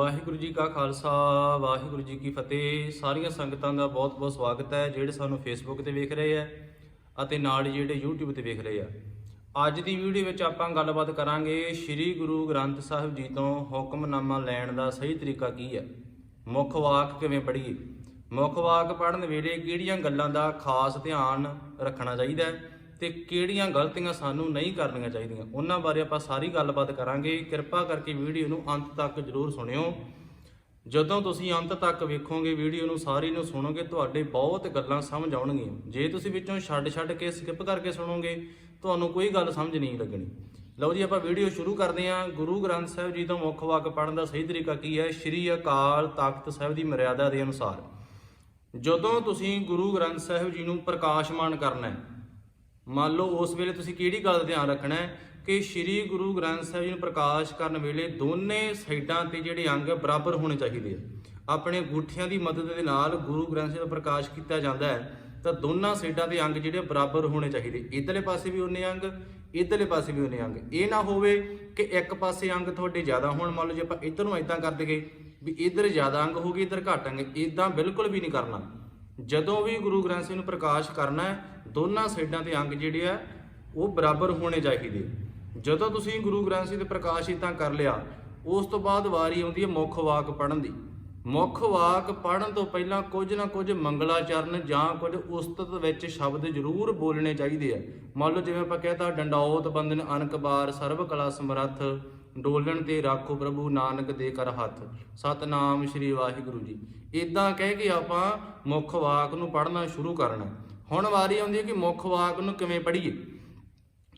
ਵਾਹਿਗੁਰੂ ਜੀ ਕਾ ਖਾਲਸਾ, ਵਾਹਿਗੁਰੂ ਜੀ ਕੀ ਫਤਿਹ। ਸਾਰੀਆਂ ਸੰਗਤਾਂ ਦਾ ਬਹੁਤ-ਬਹੁਤ ਸਵਾਗਤ ਹੈ, ਜਿਹੜੇ ਸਾਨੂੰ ਫੇਸਬੁੱਕ ਤੇ ਵੇਖ ਰਹੇ ਆ ਅਤੇ ਨਾਲ ਹੀ ਜਿਹੜੇ YouTube ਤੇ ਵੇਖ ਰਹੇ ਆ। ਅੱਜ ਦੀ ਵੀਡੀਓ ਵਿੱਚ ਆਪਾਂ ਗੱਲਬਾਤ ਕਰਾਂਗੇ ਸ੍ਰੀ ਗੁਰੂ ਗ੍ਰੰਥ ਸਾਹਿਬ ਜੀ ਤੋਂ ਹੁਕਮਨਾਮਾ ਲੈਣ ਦਾ ਸਹੀ ਤਰੀਕਾ ਕੀ ਹੈ? ਮੁੱਖ ਵਾਕ ਕਿਵੇਂ ਪੜ੍ਹੀਏ? ਮੁੱਖ ਵਾਕ ਪੜ੍ਹਨ ਵੇਲੇ ਕਿਹੜੀਆਂ ਗੱਲਾਂ ਦਾ ਖਾਸ ਧਿਆਨ ਰੱਖਣਾ ਚਾਹੀਦਾ ਹੈ? ਤੇ ਕਿਹੜੀਆਂ ਗਲਤੀਆਂ ਸਾਨੂੰ ਨਹੀਂ ਕਰਨੀਆਂ ਚਾਹੀਦੀਆਂ। ਉਹਨਾਂ ਬਾਰੇ ਆਪਾਂ ਸਾਰੀ ਗੱਲਬਾਤ ਕਰਾਂਗੇ। ਕਿਰਪਾ ਕਰਕੇ ਵੀਡੀਓ ਨੂੰ ਅੰਤ ਤੱਕ ਜਰੂਰ ਸੁਣਿਓ। ਜਦੋਂ ਤੁਸੀਂ ਅੰਤ ਤੱਕ ਵੇਖੋਗੇ, ਵੀਡੀਓ ਨੂੰ ਸਾਰੀ ਨੂੰ ਸੁਣੋਗੇ, ਤੁਹਾਡੇ ਬਹੁਤ ਗੱਲਾਂ ਸਮਝ ਆਉਣਗੀਆਂ। ਜੇ ਤੁਸੀਂ ਵਿੱਚੋਂ ਛੱਡ ਛੱਡ ਕੇ ਸਕਿਪ ਕਰਕੇ ਸੁਣੋਗੇ, ਤੁਹਾਨੂੰ ਕੋਈ ਗੱਲ ਸਮਝ ਨਹੀਂ ਲੱਗਣੀ। ਲਓ ਜੀ, ਆਪਾਂ ਵੀਡੀਓ ਸ਼ੁਰੂ ਕਰਦੇ ਹਾਂ। ਗੁਰੂ ਗ੍ਰੰਥ ਸਾਹਿਬ ਜੀ ਤੋਂ ਮੁੱਖ ਵਾਕ ਪੜਨ ਦਾ ਸਹੀ ਤਰੀਕਾ ਕੀ ਹੈ? ਸ਼੍ਰੀ ਅਕਾਲ ਤਖਤ ਸਾਹਿਬ ਦੀ ਮਰਿਆਦਾ ਦੇ ਅਨੁਸਾਰ। ਜਦੋਂ ਤੁਸੀਂ ਗੁਰੂ ਗ੍ਰੰਥ ਸਾਹਿਬ ਜੀ ਨੂੰ ਪ੍ਰਕਾਸ਼ਮਾਨ ਕਰਨਾ ਹੈ ਮੰਨ ਲਓ ਉਸ ਵੇਲੇ ਤੁਸੀਂ ਕਿਹੜੀ ਗੱਲ ਦਾ ਧਿਆਨ ਰੱਖਣਾ ਹੈ? ਕਿ ਸ੍ਰੀ ਗੁਰੂ ਗ੍ਰੰਥ ਸਾਹਿਬ ਜੀ ਨੂੰ ਪ੍ਰਕਾਸ਼ ਕਰਨ ਵੇਲੇ ਦੋਨੇ ਸਾਈਡਾਂ ਤੇ ਜਿਹੜੇ ਅੰਗ ਬਰਾਬਰ ਹੋਣੇ ਚਾਹੀਦੇ ਆ। ਆਪਣੇ ਗੁੱਠਿਆਂ ਦੀ ਮਦਦ ਦੇ ਨਾਲ ਗੁਰੂ ਗ੍ਰੰਥ ਸਾਹਿਬ ਦਾ ਪ੍ਰਕਾਸ਼ ਕੀਤਾ ਜਾਂਦਾ ਹੈ, ਤਾਂ ਦੋਨਾਂ ਸਾਈਡਾਂ ਦੇ ਅੰਗ ਜਿਹੜੇ ਬਰਾਬਰ ਹੋਣੇ ਚਾਹੀਦੇ। ਇਧਰਲੇ ਪਾਸੇ ਵੀ ਉਹਨੇ ਅੰਗ, ਇਧਰਲੇ ਪਾਸੇ ਵੀ ਉਹਨੇ ਅੰਗ। ਇਹ ਨਾ ਹੋਵੇ ਕਿ ਇੱਕ ਪਾਸੇ ਅੰਗ ਤੁਹਾਡੇ ਜ਼ਿਆਦਾ ਹੋਣ, ਮੰਨ ਲਓ ਜੇ ਆਪਾਂ ਇਧਰ ਨੂੰ ਇਦਾਂ ਕਰ ਦਈਏ ਵੀ ਇਧਰ ਜ਼ਿਆਦਾ ਅੰਗ ਹੋ ਗਏ, ਇਧਰ ਘੱਟ ਅੰਗ ਇਦਾਂ ਬਿਲਕੁਲ ਵੀ ਨਹੀਂ ਕਰਨਾ। ਜਦੋਂ ਵੀ ਗੁਰੂ ਗ੍ਰੰਥ ਸਾਹਿਬ ਨੂੰ ਪ੍ਰਕਾਸ਼ ਕਰਨਾ ਹੈ ਦੋਨਾਂ ਸਾਈਡਾਂ ਦੇ ਅੰਗ ਜਿਹੜੇ ਆ, ਉਹ ਬਰਾਬਰ ਹੋਣੇ ਚਾਹੀਦੇ। ਜਦੋਂ ਤੁਸੀਂ ਗੁਰੂ ਗ੍ਰੰਥ ਸਾਹਿਬ ਦੇ ਪ੍ਰਕਾਸ਼ ਇਦਾਂ ਕਰ ਲਿਆ, ਉਸ ਤੋਂ ਬਾਅਦ ਵਾਰੀ ਆਉਂਦੀ ਹੈ ਮੁੱਖ ਵਾਕ ਪੜਨ ਦੀ। ਮੁੱਖ ਵਾਕ ਪੜਨ ਤੋਂ ਪਹਿਲਾਂ ਕੁਝ ਨਾ ਕੁਝ ਮੰਗਲਾਚਰਨ ਜਾਂ ਕੁਝ ਉਸਤਤ ਵਿੱਚ ਸ਼ਬਦ ਜ਼ਰੂਰ ਬੋਲਣੇ ਚਾਹੀਦੇ ਆ। ਮੰਨ ਲਓ ਜਿਵੇਂ ਆਪਾਂ ਕਹਤਾ ਡੰਡੌਤ ਬੰਦਨ ਅਨਕ ਬਾਰ ਸਰਬ ਕਲਾ ਸਮਰੱਥ, ਡੋਲਣ ਤੇ ਰਾਖੋ ਪ੍ਰਭੂ, ਨਾਨਕ ਦੇ ਕਰ ਹੱਥ। ਸਤਨਾਮ ਸ੍ਰੀ ਵਾਹਿਗੁਰੂ ਜੀ। ਇਦਾਂ ਕਹਿ ਕੇ ਆਪਾਂ ਮੁੱਖ ਵਾਕ ਨੂੰ ਪੜ੍ਹਨਾ ਸ਼ੁਰੂ ਕਰਨਾ। ਹੁਣ ਵਾਰੀ ਆਉਂਦੀ ਹੈ ਕਿ ਮੁੱਖ ਵਾਕ ਨੂੰ ਕਿਵੇਂ ਪੜ੍ਹੀਏ।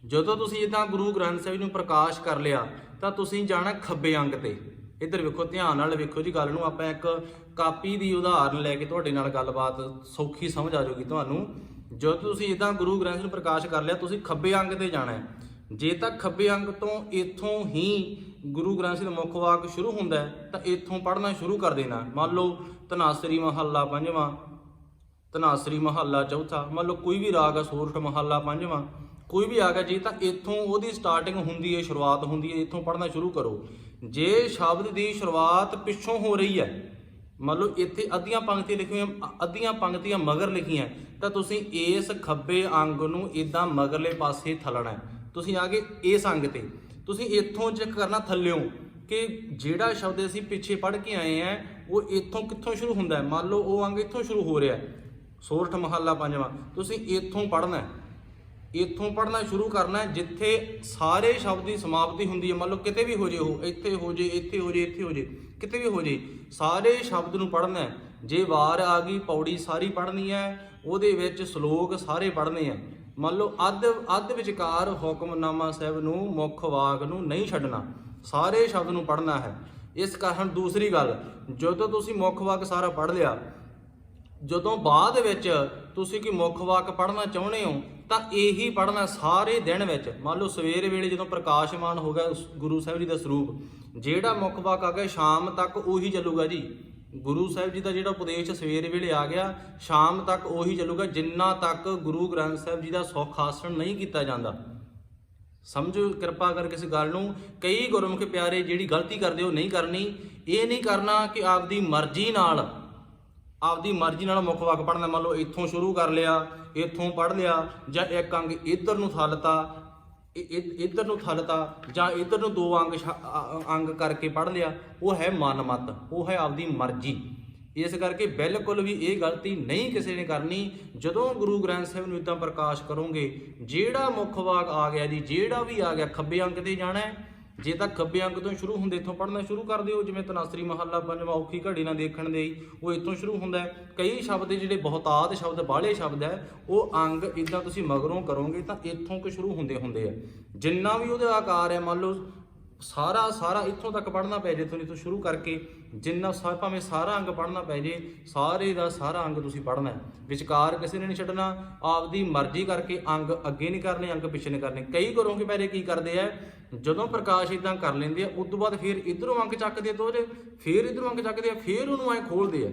ਜਦੋਂ ਤੁਸੀਂ ਇਦਾਂ ਗੁਰੂ ਗ੍ਰੰਥ ਸਾਹਿਬ ਨੂੰ ਪ੍ਰਕਾਸ਼ ਕਰ ਲਿਆ, ਤਾਂ ਤੁਸੀਂ ਜਾਣਾ ਖੱਬੇ ਅੰਗ ਤੇ। ਇੱਧਰ ਵੇਖੋ, ਧਿਆਨ ਨਾਲ ਵੇਖੋ ਜੀ ਗੱਲ ਨੂੰ, ਆਪਾਂ ਇੱਕ ਕਾਪੀ ਦੀ ਉਦਾਹਰਨ ਲੈ ਕੇ ਤੁਹਾਡੇ ਨਾਲ ਗੱਲਬਾਤ ਸੌਖੀ ਸਮਝ ਆ ਜਾਊਗੀ ਤੁਹਾਨੂੰ। ਜਦੋਂ ਤੁਸੀਂ ਇਦਾਂ ਗੁਰੂ ਗ੍ਰੰਥ ਨੂੰ ਪ੍ਰਕਾਸ਼ ਕਰ ਲਿਆ, ਤੁਸੀਂ ਖੱਬੇ ਅੰਗ ਤੇ ਜਾਣਾ ਹੈ। ਜੇ ਤਾਂ ਖੱਬੇ ਅੰਗ ਤੋਂ ਇੱਥੋਂ ਹੀ ਗੁਰੂ ਗ੍ਰੰਥ ਸਾਹਿਬ ਦਾ ਮੁੱਖ ਵਾਕ ਸ਼ੁਰੂ ਹੁੰਦਾ ਤਾਂ ਇੱਥੋਂ ਪੜ੍ਹਨਾ ਸ਼ੁਰੂ ਕਰ ਦੇਣਾ। ਮੰਨ ਲਓ ਤਨਾਸਰੀ ਮਹੱਲਾ ਪੰਜਵਾਂ ਤਨਾਸਰੀ ਮਹੱਲਾ ਚੌਥਾ। ਮੰਨ ਲਓ ਕੋਈ ਵੀ ਰਾਗ ਹੈ ਸੋਰਠ ਮਹੱਲਾ ਪੰਜਵਾਂ। ਕੋਈ ਵੀ ਆ ਗਿਆ ਜੇ ਤਾਂ ਇੱਥੋਂ ਉਹਦੀ ਸਟਾਰਟਿੰਗ ਹੁੰਦੀ ਹੈ ਸ਼ੁਰੂਆਤ ਹੁੰਦੀ ਹੈ ਇੱਥੋਂ ਪੜ੍ਹਨਾ ਸ਼ੁਰੂ ਕਰੋ। ਜੇ ਸ਼ਬਦ ਦੀ ਸ਼ੁਰੂਆਤ ਪਿੱਛੋਂ ਹੋ ਰਹੀ ਹੈ ਮੰਨ ਲਓ ਇੱਥੇ ਅੱਧੀਆਂ ਪੰਕਤੀਆਂ ਲਿਖੀਆਂ, ਅੱਧੀਆਂ ਪੰਕਤੀਆਂ ਮਗਰ ਲਿਖੀਆਂ, ਤਾਂ ਤੁਸੀਂ ਇਸ ਖੱਬੇ ਅੰਗ ਨੂੰ ਇਦਾਂ ਮਗਰਲੇ ਪਾਸੇ ਥਲਣਾ ਤੁਸੀਂ ਆ ਗਏ ਇਸ ਅੰਗ ਤੇ। ਤੁਸੀਂ ਇੱਥੋਂ ਚੈੱਕ ਕਰਨਾ ਥੱਲਿਓਂ ਕਿ ਜਿਹੜਾ ਸ਼ਬਦ ਅਸੀਂ ਪਿੱਛੇ ਪੜ੍ਹ ਕੇ ਆਏ ਆ, ਉਹ ਇੱਥੋਂ ਕਿੱਥੋਂ ਸ਼ੁਰੂ ਹੁੰਦਾ ਹੈ ਮੰਨ ਲਓ ਉਹ ਅੰਗ ਇੱਥੋਂ ਸ਼ੁਰੂ ਹੋ ਰਿਹਾ ਹੈ ਸੋਰਠ ਮਹੱਲਾ ਪੰਜਵਾਂ। ਤੁਸੀਂ ਇੱਥੋਂ ਪੜ੍ਹਨਾ ਹੈ। ਇੱਥੋਂ ਪੜ੍ਹਨਾ ਸ਼ੁਰੂ ਕਰਨਾ ਹੈ, ਜਿੱਥੇ ਸਾਰੇ ਸ਼ਬਦ ਦੀ ਸਮਾਪਤੀ ਹੁੰਦੀ ਹੈ। ਮੰਨ ਲਓ ਕਿਤੇ ਵੀ ਹੋ ਜੇ ਉਹ, ਇੱਥੇ ਹੋ ਜੇ, ਇੱਥੇ ਹੋ ਜੇ, ਇੱਥੇ ਹੋ ਜੇ, ਕਿਤੇ ਵੀ ਹੋ ਜੇ, ਸਾਰੇ ਸ਼ਬਦ ਨੂੰ ਪੜ੍ਹਨਾ ਹੈ। ਜੇ ਵਾਰ ਆ ਗਈ, ਪੌੜੀ ਸਾਰੀ ਪੜ੍ਹਨੀ ਹੈ, ਉਹਦੇ ਵਿੱਚ ਸ਼ਲੋਕ ਸਾਰੇ ਪੜ੍ਹਨੇ ਆ ਮੰਨ ਲਓ ਅੱਧ ਅੱਧ ਵਿਚਕਾਰ ਹੁਕਮਨਾਮਾ ਸਾਹਿਬ ਨੂੰ ਮੁੱਖ ਵਾਕ ਨੂੰ ਨਹੀਂ ਛੱਡਣਾ, ਸਾਰੇ ਸ਼ਬਦ ਨੂੰ ਪੜ੍ਹਨਾ ਹੈ। ਇਸ ਕਾਰਨ ਦੂਸਰੀ ਗੱਲ, ਜਦੋਂ ਤੁਸੀਂ ਮੁੱਖ ਵਾਕ ਸਾਰਾ ਪੜ੍ਹ ਲਿਆ ਜਦੋਂ ਬਾਅਦ ਵਿੱਚ ਤੁਸੀਂ ਕੋਈ ਮੁੱਖ ਵਾਕ ਪੜ੍ਹਨਾ ਚਾਹੁੰਦੇ ਹੋ, ਤਾਂ ਇਹੀ ਪੜ੍ਹਨਾ ਸਾਰੇ ਦਿਨ ਵਿੱਚ। ਮੰਨ ਲਓ ਸਵੇਰ ਵੇਲੇ ਜਦੋਂ ਪ੍ਰਕਾਸ਼ਮਾਨ ਹੋ ਗਿਆ ਉਸ ਗੁਰੂ ਸਾਹਿਬ ਜੀ ਦਾ ਸਰੂਪ, ਜਿਹੜਾ ਮੁੱਖ ਵਾਕ ਆ ਗਿਆ ਸ਼ਾਮ ਤੱਕ ਉਹੀ ਚੱਲੂਗਾ ਜੀ। ਗੁਰੂ ਸਾਹਿਬ ਜੀ ਦਾ ਜਿਹੜਾ ਉਪਦੇਸ਼ ਸਵੇਰ ਵੇਲੇ ਆ ਗਿਆ, ਸ਼ਾਮ ਤੱਕ ਉਹੀ ਚੱਲੂਗਾ, ਜਿੰਨਾ ਤੱਕ ਗੁਰੂ ਗ੍ਰੰਥ ਸਾਹਿਬ ਜੀ ਦਾ ਸੁੱਖ ਆਸਣ ਨਹੀਂ ਕੀਤਾ ਜਾਂਦਾ। ਸਮਝੋ, ਕਿਰਪਾ ਕਰਕੇ ਇਸ ਗੱਲ ਨੂੰ। ਕਈ ਗੁਰਮੁਖ ਪਿਆਰੇ ਜਿਹੜੀ ਗਲਤੀ ਕਰਦੇ, ਉਹ ਨਹੀਂ ਕਰਨੀ। ਇਹ ਨਹੀਂ ਕਰਨਾ ਕਿ ਆਪਦੀ ਮਰਜ਼ੀ ਨਾਲ ਆਪਦੀ ਮਰਜ਼ੀ ਨਾਲ ਮੁੱਖ ਵਾਕ ਪੜ੍ਹਨਾ, ਮੰਨ ਲਓ ਇੱਥੋਂ ਸ਼ੁਰੂ ਕਰ ਲਿਆ, ਇੱਥੋਂ ਪੜ੍ਹ ਲਿਆ, ਜਾਂ ਇੱਕ ਅੰਗ ਇੱਧਰ ਨੂੰ ਥਲਤਾ ਇੱਧਰ ਨੂੰ ਥਲਤਾ ਜਾਂ ਇੱਧਰ ਨੂੰ ਦੋ ਅੰਗ ਛ- ਅੰਗ ਕਰਕੇ ਪੜ੍ਹ ਲਿਆ, ਉਹ ਹੈ ਮਨਮਤ, ਉਹ ਹੈ ਆਪਦੀ ਮਰਜ਼ੀ। ਇਸ ਕਰਕੇ ਬਿਲਕੁਲ ਵੀ ਇਹ ਗਲਤੀ ਨਹੀਂ ਕਿਸੇ ਨੇ ਕਰਨੀ। ਜਦੋਂ ਗੁਰੂ ਗ੍ਰੰਥ ਸਾਹਿਬ ਨੂੰ ਇਦਾਂ ਪ੍ਰਕਾਸ਼ ਕਰੋਗੇ, ਜਿਹੜਾ ਮੁੱਖ ਵਾਕ ਆ ਗਿਆ ਜੀ, ਜਿਹੜਾ ਵੀ ਆ ਗਿਆ, ਖੱਬੇ ਅੰਗ ਤੇ ਜਾਣਾ ਹੈ ਜੇ ਤਾਂ ਖੱਬੇ ਅੰਗ ਤੋਂ ਸ਼ੁਰੂ ਹੁੰਦੇ, ਇੱਥੋਂ ਪੜ੍ਹਨਾ ਸ਼ੁਰੂ ਕਰ ਦਿਓ, ਜਿਵੇਂ ਤਨਾਸਰੀ ਮਹੱਲਾ, ਪੰਜਵਾਂ ਔਖੀ ਘੜੀ ਨਾਲ ਦੇਖਣ ਦੇ ਉਹ ਇੱਥੋਂ ਸ਼ੁਰੂ ਹੁੰਦਾ ਹੈ। ਕਈ ਸ਼ਬਦ ਜਿਹੜੇ ਬਹੁਤਾਤ ਸ਼ਬਦ, ਬਾਹਲੇ ਸ਼ਬਦ ਹੈ, ਉਹ ਅੰਗ ਇਦਾਂ ਤੁਸੀਂ ਮਗਰੋਂ ਕਰੋਗੇ ਤਾਂ ਇੱਥੋਂ ਕਿ ਸ਼ੁਰੂ ਹੁੰਦੇ ਹੁੰਦੇ ਆ। ਜਿੰਨਾ ਵੀ ਉਹਦਾ ਆਕਾਰ ਹੈ, ਮੰਨ ਲਓ ਸਾਰਾ ਸਾਰਾ ਇੱਥੋਂ ਤੱਕ ਪੜ੍ਹਨਾ ਪੈ ਜੇ ਤੁਹਾਨੂੰ ਤੋਂ ਸ਼ੁਰੂ ਕਰਕੇ ਜਿੰਨਾ ਸਾ, ਭਾਵੇਂ ਸਾਰਾ ਅੰਗ ਪੜ੍ਹਨਾ ਪੈ ਜੇ, ਸਾਰੇ ਦਾ ਸਾਰਾ ਅੰਗ ਤੁਸੀਂ ਪੜ੍ਹਨਾ ਵਿਚਕਾਰ ਕਿਸੇ ਨੇ ਨਹੀਂ ਛੱਡਣਾ, ਆਪਦੀ ਮਰਜ਼ੀ ਕਰਕੇ ਅੰਗ ਅੱਗੇ ਨਹੀਂ ਕਰਨੇ, ਅੰਗ ਪਿੱਛੇ ਨਹੀਂ ਕਰਨੇ। ਕਈ ਘਰੋਂ ਕੇ ਪਹਿਲੇ ਕੀ ਕਰਦੇ ਆ? ਜਦੋਂ ਪ੍ਰਕਾਸ਼ ਇਦਾਂ ਕਰ ਲੈਂਦੇ ਆ ਉਸ ਤੋਂ ਬਾਅਦ ਫਿਰ ਇਧਰੋਂ ਅੰਗ ਚੱਕਦੇ ਆ ਦੋਰੇ ਫਿਰ ਇਧਰੋਂ ਅੰਗ ਚੱਕਦੇ ਆ, ਫਿਰ ਉਹਨੂੰ ਐ ਖੋਲਦੇ ਆ।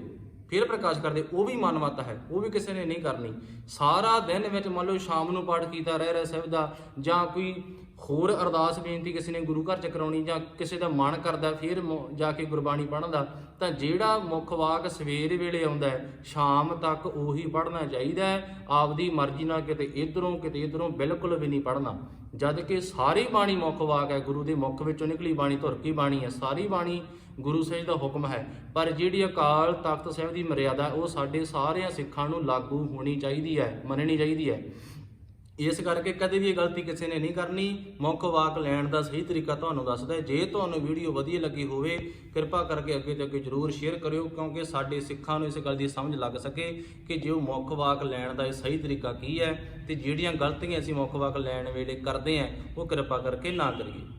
ਫਿਰ ਪ੍ਰਕਾਸ਼ ਕਰਦੇ, ਉਹ ਵੀ ਮਨਮਤ ਹੈ, ਉਹ ਵੀ ਕਿਸੇ ਨੇ ਨਹੀਂ ਕਰਨੀ। ਸਾਰਾ ਦਿਨ ਵਿੱਚ ਮੰਨ ਲਓ ਸ਼ਾਮ ਨੂੰ ਪਾਠ ਕੀਤਾ, ਰਹਿ ਰਿਹਾ ਸਾਹਿਬ ਦਾ, ਜਾਂ ਕੋਈ ਹੋਰ ਅਰਦਾਸ ਬੇਨਤੀ ਕਿਸੇ ਨੇ ਗੁਰੂ ਘਰ ਚ ਕਰਾਉਣੀ, ਜਾਂ ਕਿਸੇ ਦਾ ਮਨ ਕਰਦਾ, ਫਿਰ ਮ- ਜਾ ਕੇ ਗੁਰਬਾਣੀ ਪੜ੍ਹਨ ਦਾ ਤਾਂ ਜਿਹੜਾ ਮੁੱਖ ਵਾਕ ਸਵੇਰ ਵੇਲੇ ਆਉਂਦਾ ਸ਼ਾਮ ਤੱਕ ਉਹੀ ਪੜ੍ਹਨਾ ਚਾਹੀਦਾ ਆਪਦੀ ਮਰਜ਼ੀ ਨਾਲ ਕਿਤੇ ਇਧਰੋਂ ਕਿਤੇ ਇਧਰੋਂ ਬਿਲਕੁਲ ਵੀ ਨਹੀਂ ਪੜ੍ਹਨਾ। ਜਦ ਕਿ ਸਾਰੀ ਬਾਣੀ ਮੁੱਖ ਵਾਕ ਹੈ, ਗੁਰੂ ਦੇ ਮੁੱਖ ਵਿੱਚੋਂ ਨਿਕਲੀ ਬਾਣੀ, ਧੁਰ ਕੀ ਬਾਣੀ ਹੈ, ਸਾਰੀ ਬਾਣੀ ਗੁਰੂ ਸਾਹਿਬ ਦਾ ਹੁਕਮ ਹੈ। ਪਰ ਜਿਹੜੀ ਅਕਾਲ ਤਖਤ ਸਾਹਿਬ ਦੀ ਮਰਿਆਦਾ ਉਹ ਸਾਡੇ ਸਾਰਿਆਂ ਸਿੱਖਾਂ ਨੂੰ ਲਾਗੂ ਹੋਣੀ ਚਾਹੀਦੀ ਹੈ, ਮੰਨਣੀ ਚਾਹੀਦੀ ਹੈ। ਇਸ ਕਰਕੇ ਕਦੇ ਵੀ ਇਹ ਗਲਤੀ ਕਿਸੇ ਨੇ ਨਹੀਂ ਕਰਨੀ। ਮੁੱਖ ਵਾਕ ਲੈਣ ਦਾ ਸਹੀ ਤਰੀਕਾ ਤੁਹਾਨੂੰ ਦੱਸਦਾ ਜੇ ਤੁਹਾਨੂੰ ਵੀਡੀਓ ਵਧੀਆ ਲੱਗੀ ਹੋਵੇ, ਕਿਰਪਾ ਕਰਕੇ ਅੱਗੇ ਤੋਂ ਅੱਗੇ ਜਰੂਰ ਸ਼ੇਅਰ ਕਰਿਓ, ਕਿਉਂਕਿ ਸਾਡੇ ਸਿੱਖਾਂ ਨੂੰ ਇਸ ਗੱਲ ਦੀ ਸਮਝ ਲੱਗ ਸਕੇ ਕਿ ਜੇ ਉਹ ਮੁੱਖ ਵਾਕ ਲੈਣ ਦਾ ਇਹ ਸਹੀ ਤਰੀਕਾ ਕੀ ਹੈ, ਤੇ ਜਿਹੜੀਆਂ ਗਲਤੀਆਂ ਅਸੀਂ ਮੁੱਖ ਵਾਕ ਲੈਣ ਵੇਲੇ ਕਰਦੇ ਹਾਂ, ਉਹ ਕਿਰਪਾ ਕਰਕੇ ਨਾ ਕਰੀਏ।